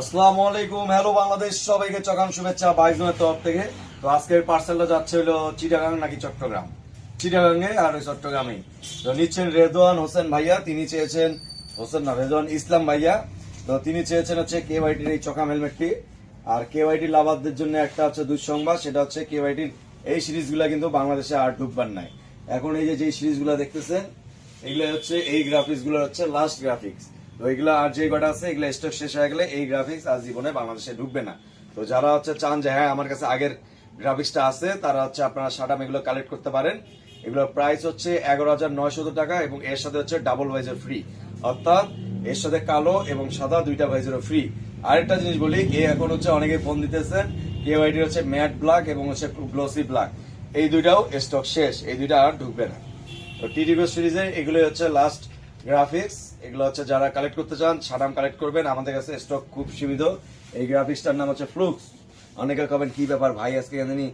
আসসালামু আলাইকুম হ্যালো বাংলাদেশ, সবাইকে চকাম শুভেচ্ছা বাইশ জনের তরফ থেকে। তো আজকের পার্সেলটা যাচ্ছে হলো চিটাগাং নাকি চট্টগ্রাম? চিটাগাঙ্গে আর ওই চট্টগ্রামে তো নিচ্ছেন রেদওয়ান হোসেন ভাইয়া, তিনি চেয়েছেন হোসেন না, রেদওয়ান ইসলাম ভাইয়া। তো তিনি চেয়েছেন হচ্ছে কে ওয়াইটির এই চকাম হেলমেটটি। আর কে ওয়াইটি লাভারদের জন্য একটা হচ্ছে দুঃসংবাদ, সেটা হচ্ছে কে ওয়াইটির এই সিরিজগুলো কিন্তু বাংলাদেশে আর ঢুকবার নাই। এখন এই যে যে সিরিজগুলো দেখতেছেন এগুলো হচ্ছে এই গ্রাফিক্সগুলো হচ্ছে লাস্ট গ্রাফিক্স তো এগুলো আর যে কটা আছে, এগুলো স্টক শেষ হয়ে গেলে এই গ্রাফিক্স আর জীবনে বাংলাদেশে ঢুকবে না। তো যারা হচ্ছে চান যে হ্যাঁ আমার কাছে আগের গ্রাফিক্সটা আছে, তারা হচ্ছে আপনারা শাটাম এগুলো কালেক্ট করতে পারেন। এগুলোর প্রাইস হচ্ছে এগারো হাজার নয়শত টাকা এবং এর সাথে হচ্ছে ডাবল ভাইজার ফ্রি অর্থাৎ এর সাথে কালো এবং সাদা দুইটা ভাইজারও ফ্রি আরেকটা জিনিস বলি, এ এখন হচ্ছে অনেকে ফোন দিতেছেন কে ওয়াইডি হচ্ছে ম্যাট ব্ল্যাক এবং হচ্ছে গ্লোসি ব্ল্যাক এই দুইটাও স্টক শেষ, এই দুইটা আর ঢুকবে না। তো টিডিপি সিরিজে এগুলো হচ্ছে লাস্ট গ্রাফিক্স এগুলো হচ্ছে যারা কালেক্ট করতে চান, সাদাম কালেক্ট করবেন। আমাদের কাছে স্টক খুব সীমিত। এই গ্রাফিক্সটার নাম হচ্ছে ফ্লুক্স অনেকে কবেন, কি ব্যাপার ভাই, আজকে জানি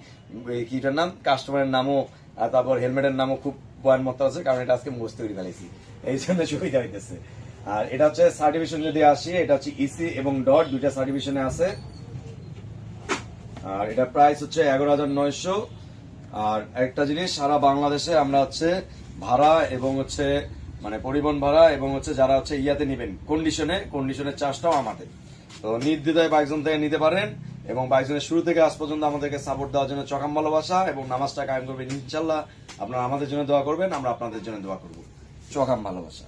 কিটার নাম? কাস্টমারের নামও, আর তারপর হেলমেটের নামও খুব বয়ান মতো আছে, কারণ এটা আজকে মুখস্থ করে ফেলেছি। এই জন্য সুবিধা হইতেছে। আর এটা হচ্ছে সার্টিফিকেশন যদি আসি, এটা হচ্ছে ইসি এবং ডট দুইটা সার্টিফিকেশনে আছে। আর এটা প্রাইস হচ্ছে এগারো হাজার নয়শো। আর একটা জিনিস, সারা বাংলাদেশে আমরা হচ্ছে ভাড়া এবং হচ্ছে মানে পরিবহন ভাড়া এবং হচ্ছে যারা হচ্ছে ইয়াতে নিবেন কন্ডিশনে কন্ডিশনের চার্জটাও আমাদের। তো নির্দ্বিধায় বাইকজন থেকে নিতে পারেন এবং বাইকজনের শুরু থেকে আজ পর্যন্ত আমাদেরকে সাপোর্ট দেওয়ার জন্য চকাম ভালোবাসা এবং নামাজটা কায়েম করবেন ইনশাল্লাহ আপনারা আমাদের জন্য দোয়া করবেন, আমরা আপনাদের জন্য দোয়া করব। চকাম ভালোবাসা।